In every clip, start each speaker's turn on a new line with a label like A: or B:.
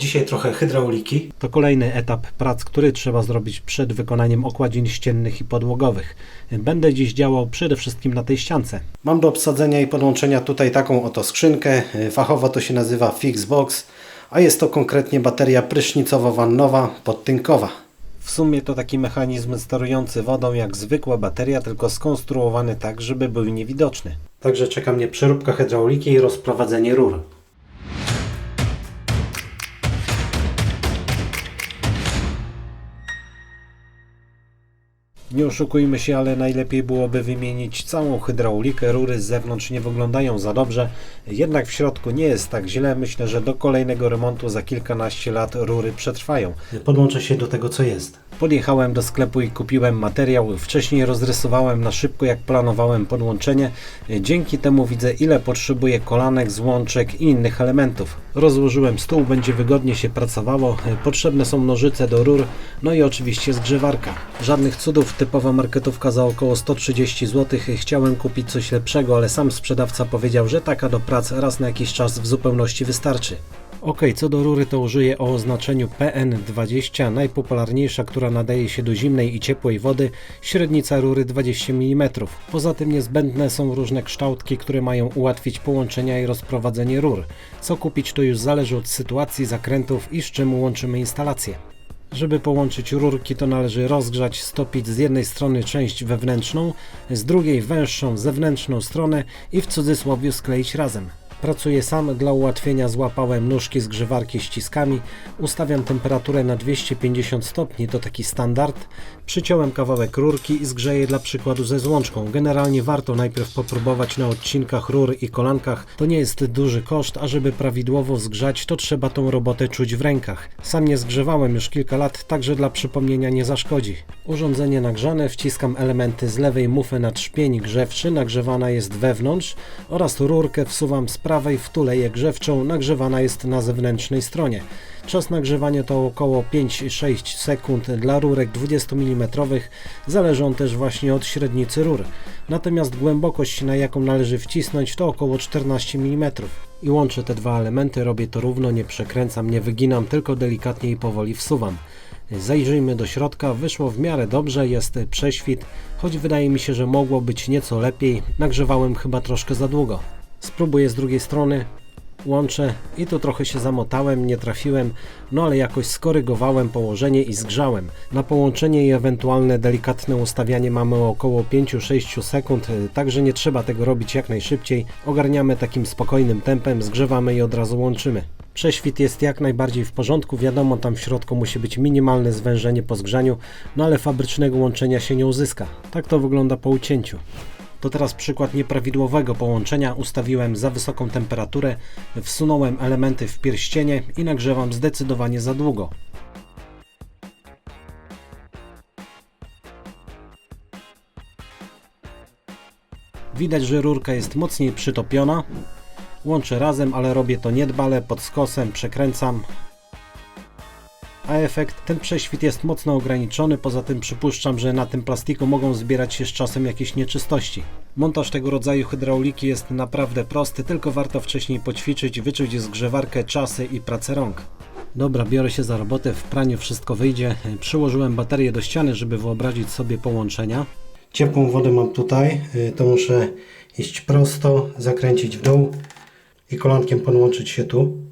A: Dzisiaj trochę hydrauliki. To kolejny etap prac, który trzeba zrobić przed wykonaniem okładzin ściennych i podłogowych. Będę dziś działał przede wszystkim na tej ściance. Mam do obsadzenia i podłączenia tutaj taką oto skrzynkę. Fachowo to się nazywa Fixbox, a jest to konkretnie bateria prysznicowo-wannowa podtynkowa. W sumie to taki mechanizm sterujący wodą jak zwykła bateria, tylko skonstruowany tak, żeby był niewidoczny. Także czeka mnie przeróbka hydrauliki i rozprowadzenie rur. Nie oszukujmy się, ale najlepiej byłoby wymienić całą hydraulikę. Rury z zewnątrz nie wyglądają za dobrze, jednak w środku nie jest tak źle. Myślę, że do kolejnego remontu za kilkanaście lat rury przetrwają. Podłączę się do tego, co jest. Podjechałem do sklepu i kupiłem materiał. Wcześniej rozrysowałem na szybko, jak planowałem podłączenie. Dzięki temu widzę, ile potrzebuję kolanek, złączek i innych elementów. Rozłożyłem stół, będzie wygodnie się pracowało. Potrzebne są nożyce do rur, no i oczywiście zgrzewarka. Żadnych cudów, typowa marketówka za około 130 zł. Chciałem kupić coś lepszego, ale sam sprzedawca powiedział, że taka do prac raz na jakiś czas w zupełności wystarczy. Ok, co do rury to użyję o oznaczeniu PN20, najpopularniejsza, która nadaje się do zimnej i ciepłej wody, średnica rury 20 mm. Poza tym niezbędne są różne kształtki, które mają ułatwić połączenia i rozprowadzenie rur. Co kupić to już zależy od sytuacji, zakrętów i z czym łączymy instalację. Żeby połączyć rurki to należy rozgrzać, stopić z jednej strony część wewnętrzną, z drugiej węższą zewnętrzną stronę i w cudzysłowie skleić razem. Pracuję sam, dla ułatwienia złapałem nóżki zgrzewarki ściskami, ustawiam temperaturę na 250 stopni, to taki standard. Przyciąłem kawałek rurki i zgrzeję dla przykładu ze złączką. Generalnie warto najpierw popróbować na odcinkach rur i kolankach, to nie jest duży koszt, a żeby prawidłowo zgrzać to trzeba tą robotę czuć w rękach. Sam nie zgrzewałem już kilka lat, także dla przypomnienia nie zaszkodzi. Urządzenie nagrzane, wciskam elementy z lewej mufy na trzpień grzewczy, nagrzewana jest wewnątrz oraz rurkę wsuwam z prawej w tuleję grzewczą, nagrzewana jest na zewnętrznej stronie. Czas nagrzewania to około 5-6 sekund dla rurek 20 mm, zależą też właśnie od średnicy rur. Natomiast głębokość na jaką należy wcisnąć to około 14 mm. I łączę te dwa elementy, robię to równo, nie przekręcam, nie wyginam, tylko delikatnie i powoli wsuwam. Zajrzyjmy do środka, wyszło w miarę dobrze, jest prześwit, choć wydaje mi się, że mogło być nieco lepiej, nagrzewałem chyba troszkę za długo. Spróbuję z drugiej strony, łączę i tu trochę się zamotałem, nie trafiłem, no ale jakoś skorygowałem położenie i zgrzałem. Na połączenie i ewentualne delikatne ustawianie mamy około 5-6 sekund, także nie trzeba tego robić jak najszybciej. Ogarniamy takim spokojnym tempem, zgrzewamy i od razu łączymy. Prześwit jest jak najbardziej w porządku, wiadomo tam w środku musi być minimalne zwężenie po zgrzaniu, no ale fabrycznego łączenia się nie uzyska. Tak to wygląda po ucięciu. To teraz przykład nieprawidłowego połączenia. Ustawiłem za wysoką temperaturę, wsunąłem elementy w pierścienie i nagrzewam zdecydowanie za długo. Widać, że rurka jest mocniej przytopiona. Łączę razem, ale robię to niedbale, pod skosem, przekręcam, a efekt ten prześwit jest mocno ograniczony, poza tym przypuszczam, że na tym plastiku mogą zbierać się z czasem jakieś nieczystości. Montaż tego rodzaju hydrauliki jest naprawdę prosty, tylko warto wcześniej poćwiczyć, wyczuć zgrzewarkę, czasy i pracę rąk. Dobra, biorę się za robotę, w praniu wszystko wyjdzie. Przyłożyłem baterię do ściany, żeby wyobrazić sobie połączenia. Ciepłą wodę mam tutaj, y, to muszę iść prosto, zakręcić w dół i kolankiem podłączyć się tu.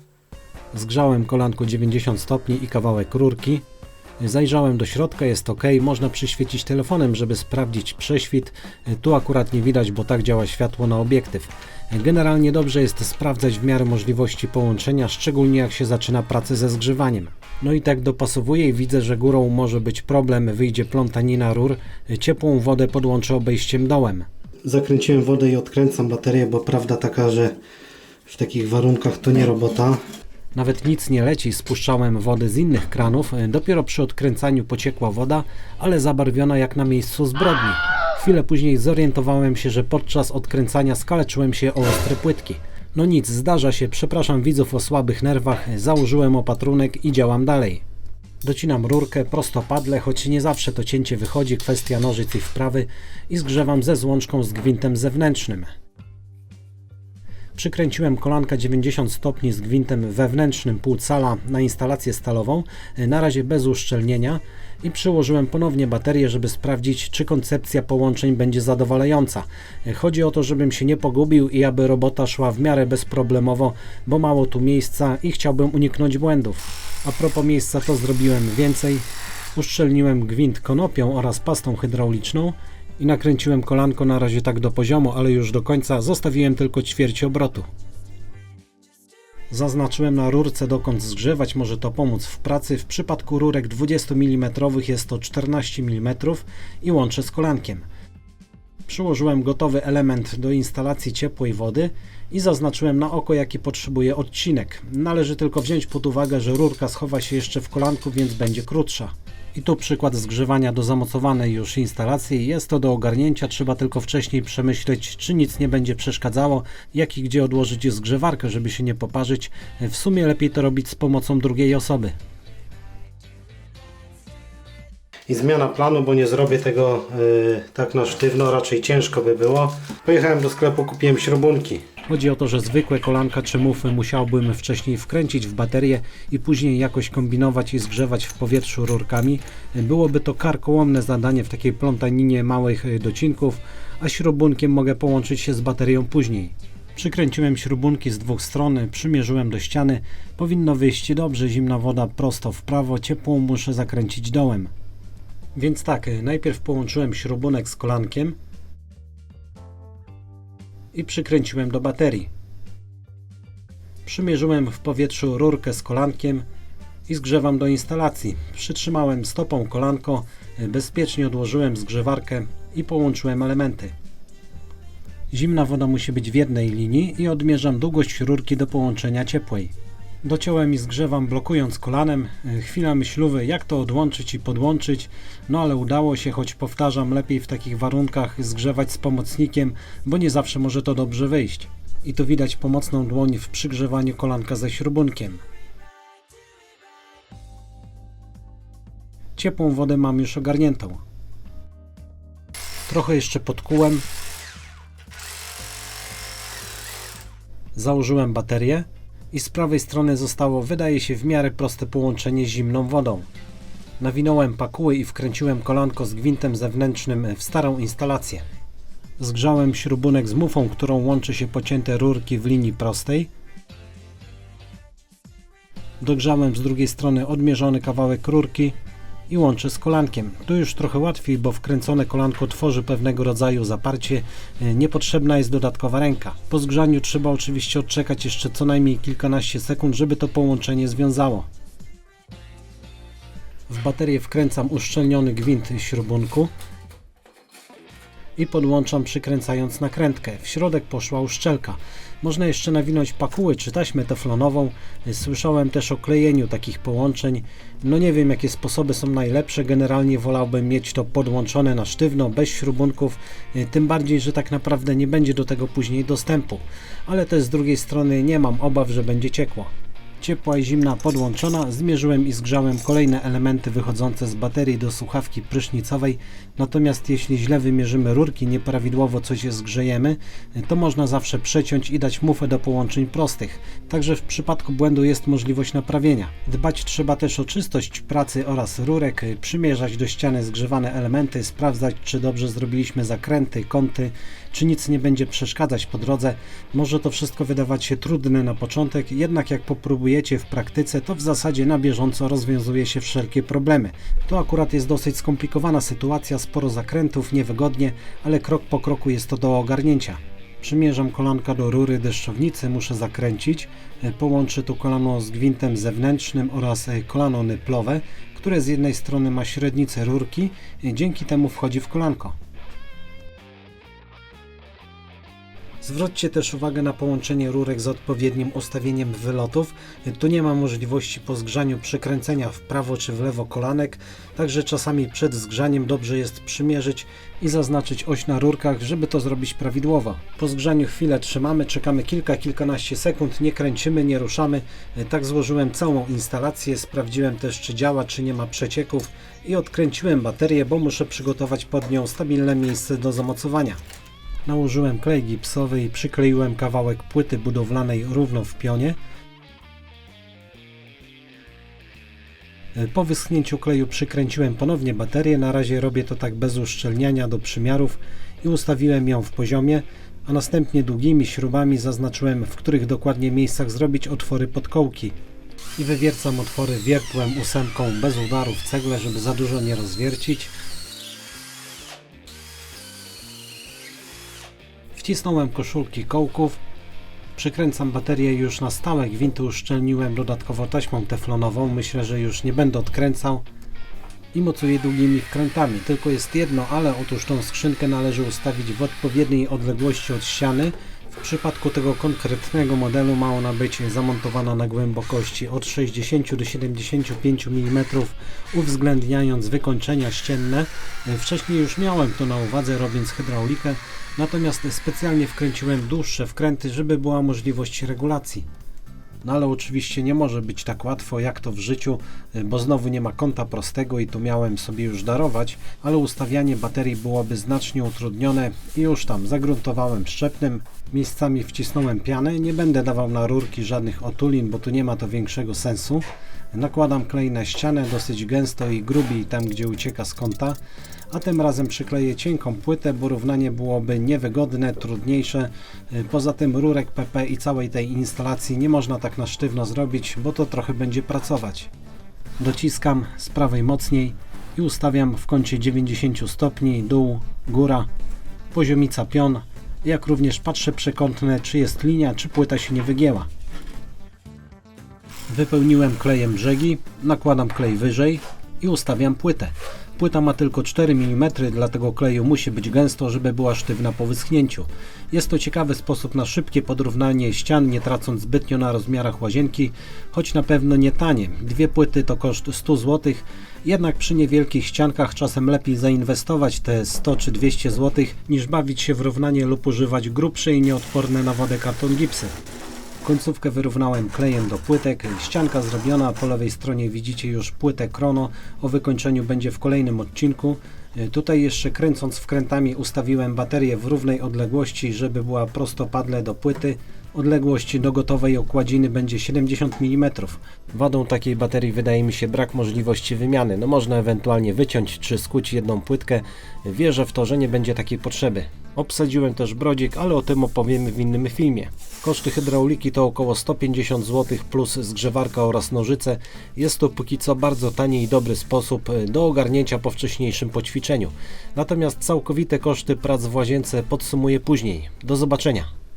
A: Zgrzałem kolanko 90 stopni i kawałek rurki. Zajrzałem do środka, jest ok. Można przyświecić telefonem, żeby sprawdzić prześwit. Tu akurat nie widać, bo tak działa światło na obiektyw. Generalnie dobrze jest sprawdzać w miarę możliwości połączenia, szczególnie jak się zaczyna pracę ze zgrzewaniem. No i tak dopasowuję i widzę, że górą może być problem, wyjdzie plątanina rur. Ciepłą wodę podłączę obejściem dołem. Zakręciłem wodę i odkręcam baterię, bo prawda taka, że w takich warunkach to nie robota. Nawet nic nie leci, spuszczałem wody z innych kranów. Dopiero przy odkręcaniu pociekła woda, ale zabarwiona jak na miejscu zbrodni. Chwilę później zorientowałem się, że podczas odkręcania skaleczyłem się o ostre płytki. No nic, zdarza się, przepraszam widzów o słabych nerwach, założyłem opatrunek i działam dalej. Docinam rurkę prostopadle, choć nie zawsze to cięcie wychodzi, kwestia nożyc i wprawy i zgrzewam ze złączką z gwintem zewnętrznym. Przykręciłem kolanka 90 stopni z gwintem wewnętrznym pół cala na instalację stalową, e, na razie bez uszczelnienia i przyłożyłem ponownie baterię, żeby sprawdzić, czy koncepcja połączeń będzie zadowalająca. E, Chodzi o to, żebym się nie pogubił i aby robota szła w miarę bezproblemowo, bo mało tu miejsca i chciałbym uniknąć błędów. A propos miejsca, to zrobiłem więcej. Uszczelniłem gwint konopią oraz pastą hydrauliczną i nakręciłem kolanko na razie tak do poziomu, ale już do końca zostawiłem tylko ćwierć obrotu. Zaznaczyłem na rurce dokąd zgrzewać może to pomóc w pracy. W przypadku rurek 20 mm jest to 14 mm i łączę z kolankiem. Przyłożyłem gotowy element do instalacji ciepłej wody i zaznaczyłem na oko jaki potrzebuje odcinek. Należy tylko wziąć pod uwagę, że rurka schowa się jeszcze w kolanku, więc będzie krótsza. I tu przykład zgrzewania do zamocowanej już instalacji. Jest to do ogarnięcia, trzeba tylko wcześniej przemyśleć, czy nic nie będzie przeszkadzało, jak i gdzie odłożyć zgrzewarkę, żeby się nie poparzyć. W sumie lepiej to robić z pomocą drugiej osoby. I zmiana planu, bo nie zrobię tego yy, tak na sztywno, raczej ciężko by było. Pojechałem do sklepu, kupiłem śrubunki. Chodzi o to, że zwykłe kolanka czy mufy musiałbym wcześniej wkręcić w baterię i później jakoś kombinować i zgrzewać w powietrzu rurkami. Byłoby to karkołomne zadanie w takiej plątaninie małych y, docinków, a śrubunkiem mogę połączyć się z baterią później. Przykręciłem śrubunki z dwóch stron, przymierzyłem do ściany. Powinno wyjść dobrze, zimna woda prosto w prawo, ciepłą muszę zakręcić dołem. Więc tak, y, najpierw połączyłem śrubunek z kolankiem i przykręciłem do baterii. Przymierzyłem w powietrzu rurkę z kolankiem i zgrzewam do instalacji. Przytrzymałem stopą kolanko, y, bezpiecznie odłożyłem zgrzewarkę i połączyłem elementy. Zimna woda musi być w jednej linii i odmierzam długość rurki do połączenia ciepłej. Dociąłem i zgrzewam blokując kolanem. E, Chwila myślowy, jak to odłączyć i podłączyć, no ale udało się, choć powtarzam, lepiej w takich warunkach zgrzewać z pomocnikiem, bo nie zawsze może to dobrze wyjść. I tu widać pomocną dłoń w przygrzewaniu kolanka ze śrubunkiem. Ciepłą wodę mam już ogarniętą. Trochę jeszcze podkułem. Założyłem baterię i z prawej strony zostało, wydaje się, w miarę proste połączenie zimną wodą. Nawinąłem pakuły i wkręciłem kolanko z gwintem zewnętrznym w starą instalację. Zgrzałem śrubunek z mufą, którą łączy się pocięte rurki w linii prostej. Dogrzałem z drugiej strony odmierzony kawałek rurki i łączę z kolankiem. Tu już trochę łatwiej, bo wkręcone kolanko tworzy pewnego rodzaju zaparcie. E, Niepotrzebna jest dodatkowa ręka. Po zgrzaniu trzeba oczywiście odczekać jeszcze co najmniej kilkanaście sekund, żeby to połączenie związało. W baterię wkręcam uszczelniony gwint śrubunku i podłączam przykręcając nakrętkę. W środek poszła uszczelka. Można jeszcze nawinąć pakuły czy taśmę teflonową. Słyszałem też o klejeniu takich połączeń. No nie wiem jakie sposoby są najlepsze. Generalnie wolałbym mieć to podłączone na sztywno, bez śrubunków. Tym bardziej, że tak naprawdę nie będzie do tego później dostępu. Ale też z drugiej strony nie mam obaw, że będzie ciekło. Ciepła i zimna podłączona, zmierzyłem i zgrzałem kolejne elementy wychodzące z baterii do słuchawki prysznicowej. Natomiast jeśli źle wymierzymy rurki, nieprawidłowo coś zgrzejemy, to można zawsze przeciąć i dać mufę do połączeń prostych. Także w przypadku błędu jest możliwość naprawienia. Dbać trzeba też o czystość pracy oraz rurek, przymierzać do ściany zgrzewane elementy, sprawdzać czy dobrze zrobiliśmy zakręty, kąty, czy nic nie będzie przeszkadzać po drodze. Może to wszystko wydawać się trudne na początek, jednak jak popróbujecie w praktyce, to w zasadzie na bieżąco rozwiązuje się wszelkie problemy. To akurat jest dosyć skomplikowana sytuacja, sporo zakrętów, niewygodnie, ale krok po kroku jest to do ogarnięcia. Przymierzam kolanka do rury deszczownicy, muszę zakręcić. Połączę tu kolano z gwintem zewnętrznym oraz kolano nyplowe, które z jednej strony ma średnicę rurki, dzięki temu wchodzi w kolanko. Zwróćcie też uwagę na połączenie rurek z odpowiednim ustawieniem wylotów. Tu nie ma możliwości po zgrzaniu przykręcenia w prawo czy w lewo kolanek, także czasami przed zgrzaniem dobrze jest przymierzyć i zaznaczyć oś na rurkach, żeby to zrobić prawidłowo. Po zgrzaniu chwilę trzymamy, czekamy kilka, kilkanaście sekund, nie kręcimy, nie ruszamy. Tak złożyłem całą instalację, sprawdziłem też czy działa, czy nie ma przecieków i odkręciłem baterię, bo muszę przygotować pod nią stabilne miejsce do zamocowania. Nałożyłem klej gipsowy i przykleiłem kawałek płyty budowlanej równo w pionie. Po wyschnięciu kleju przykręciłem ponownie baterię. Na razie robię to tak bez uszczelniania do przymiarów i ustawiłem ją w poziomie, a następnie długimi śrubami zaznaczyłem, w których dokładnie miejscach zrobić otwory pod kołki. I wywiercam otwory wiertłem ósemką bez udaru w cegle, żeby za dużo nie rozwiercić. Wcisnąłem koszulki kołków, przykręcam baterię już na stałe, gwinty uszczelniłem dodatkowo taśmą teflonową, myślę, że już nie będę odkręcał i mocuję długimi wkrętami. Tylko jest jedno, ale otóż tą skrzynkę należy ustawić w odpowiedniej odległości od ściany. W przypadku tego konkretnego modelu ma ona być zamontowana na głębokości od 60 do 75 mm, uwzględniając wykończenia ścienne. Wcześniej już miałem to na uwadze robiąc hydraulikę, natomiast specjalnie wkręciłem dłuższe wkręty, żeby była możliwość regulacji. No ale oczywiście nie może być tak łatwo jak to w życiu, y, bo znowu nie ma kąta prostego i to miałem sobie już darować, ale ustawianie baterii byłoby znacznie utrudnione i już tam zagruntowałem szczepnym, miejscami wcisnąłem pianę, nie będę dawał na rurki żadnych otulin, bo tu nie ma to większego sensu. Nakładam klej na ścianę dosyć gęsto i grubiej tam gdzie ucieka z kąta, a tym razem przykleję cienką płytę, bo równanie byłoby niewygodne, trudniejsze. Y, Poza tym rurek PP i całej tej instalacji nie można tak na sztywno zrobić, bo to trochę będzie pracować. Dociskam z prawej mocniej i ustawiam w kącie 90 stopni, dół, góra, poziomica pion, jak również patrzę przekątne, czy jest linia, czy płyta się nie wygięła. Wypełniłem klejem brzegi, nakładam klej wyżej i ustawiam płytę. Płyta ma tylko 4 mm, dlatego kleju musi być gęsto, żeby była sztywna po wyschnięciu. Jest to ciekawy sposób na szybkie podrównanie ścian, nie tracąc zbytnio na rozmiarach łazienki, choć na pewno nie tanie. Dwie płyty to koszt 100 zł, jednak przy niewielkich ściankach czasem lepiej zainwestować te 100 czy 200 zł, niż bawić się w równanie lub używać grubsze i nieodporne na wodę karton gipsy. Końcówkę wyrównałem klejem do płytek, ścianka zrobiona, po lewej stronie widzicie już płytę krono, o wykończeniu będzie w kolejnym odcinku. Y, Tutaj jeszcze kręcąc wkrętami ustawiłem baterię w równej odległości, żeby była prostopadle do płyty. Odległość do gotowej okładziny będzie 70 mm. Wadą takiej baterii wydaje mi się brak możliwości wymiany. No można ewentualnie wyciąć czy skuć jedną płytkę. Wierzę w to, że nie będzie takiej potrzeby. Obsadziłem też brodzik, ale o tym opowiemy w innym filmie. Koszty hydrauliki to około 150 zł plus zgrzewarka oraz nożyce. Jest to póki co bardzo tani i dobry sposób e, do ogarnięcia po wcześniejszym poćwiczeniu. Natomiast całkowite koszty prac w łazience podsumuję później. Do zobaczenia.